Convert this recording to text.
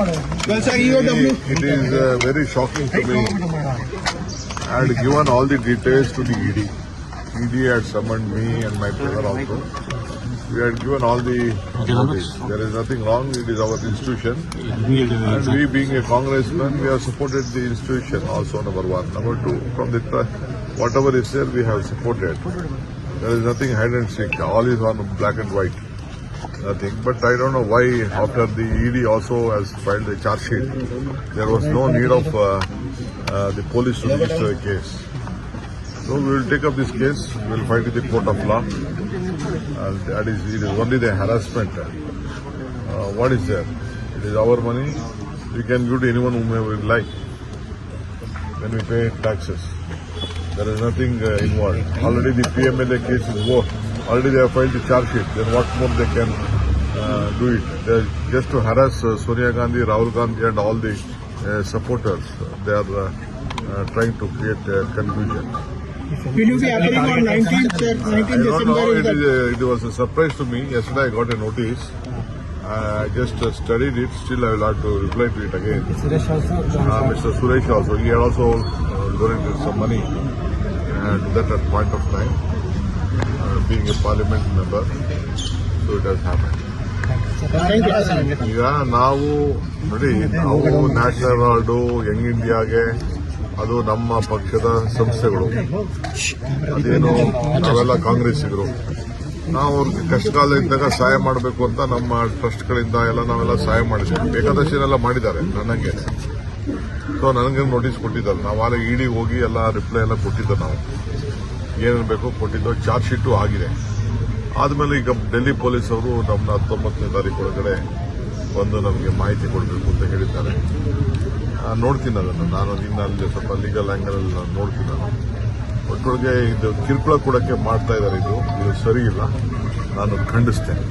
Well, sir, EOW. It is uh, very shocking to me. I had given all the details to the ED. ED had summoned me and my brother also. We had given all the notice. There is nothing wrong. It is our institution. And we being a congressman, we have supported the institution also, number one. Number two, from the, whatever is there, we have supported. There is nothing hide and seek. All is on black and white. Nothing. But I don't know why after the ED also has filed a charge sheet, there was no need of uh, uh, the police to register a case. So we will take up this case. We will fight with the court of law. And that is, it is only the harassment. Uh, what is there? It is our money. We can give to anyone whom we like when we pay taxes. There is nothing uh, involved. Already the PMLA case is over. Already they have filed the charge sheet. Then what more they can do it? They're just to harass uh, Sonia Gandhi, Rahul Gandhi and all the uh, supporters. They are uh, uh, trying to create uh, confusion. Will you be appearing on 19th, sir? 19th I don't December know. is It, the is a, it was a surprise to me. Yesterday I got a notice. I just uh, studied it. Still, I will have to reply to it again. Suresh also Uh, Mr. Suresh also. He had also uh, donated some money uh, to that at point of time, uh, being a parliament member. So it has happened. ಈಗ ನಾವು ನೋಡಿ, ನಾವು national award Young ಇಂಡಿಯಾಗೆ ಅದು ನಮ್ಮ ಪಕ್ಷದ ಸಂಸ್ಥೆಗಳು. ಅದೇನು ನಾವೆಲ್ಲ ಕಾಂಗ್ರೆಸ್ಸಿಗರು. ನಾವು ಅವ್ರಿಗೆ ಕಷ್ಟಕಾಲ ಇದ್ದಾಗ ಸಹಾಯ ಮಾಡಬೇಕು ಅಂತ ನಮ್ಮ ಟ್ರಸ್ಟ್ಗಳಿಂದ ಎಲ್ಲ ನಾವೆಲ್ಲ ಸಹಾಯ ಮಾಡಿದ್ದೇವೆ ಏಕಾದಶಿನೆಲ್ಲ ಮಾಡಿದ್ದಾರೆ, ನನಗೆ. ಸೊ ನನಗೆ ನೋಟಿಸ್ ಕೊಟ್ಟಿದ್ದಲ್ಲ ನಾವು ಆಗ ಇಡಿ ಹೋಗಿ ಎಲ್ಲ ರಿಪ್ಲೈ ಎಲ್ಲ ಕೊಟ್ಟಿದ್ದೆ ನಾವು. ಏನೇನು ಬೇಕೋ ಕೊಟ್ಟಿದ್ದೋ ಚಾರ್ಜ್ ಶೀಟು ಆಗಿದೆ. ಆದಮೇಲೆ ಈಗ ಡೆಲ್ಲಿ ಪೊಲೀಸ್ ಅವರು ನಮ್ಮ ಹತ್ತೊಂಬತ್ತನೇ ತಾರೀಕು ಒಳಗಡೆ ಬಂದು ನಮಗೆ ಮಾಹಿತಿ ಕೊಡಬೇಕು ಅಂತ ಹೇಳಿದ್ದಾರೆ. ಆ, ನೋಡ್ತೀನಿ ಅದನ್ನು. ನಾನು ಇನ್ನು ಅಲ್ಲಿ ಸ್ವಲ್ಪ ಲೀಗಲ್ ಆಂಗಲ್ ಅಲ್ಲಿ ನಾನು ನೋಡ್ತೀನಿ ನಾನು ಒಟ್ಟೊಳಗೆ ಇದು ಕಿರುಕುಳ ಕೊಡೋಕ್ಕೆ ಮಾಡ್ತಾ ಇದ್ದಾರೆ ಇದು. ಇದು ಸರಿ ಇಲ್ಲ. ನಾನು ಖಂಡಿಸ್ತೇನೆ.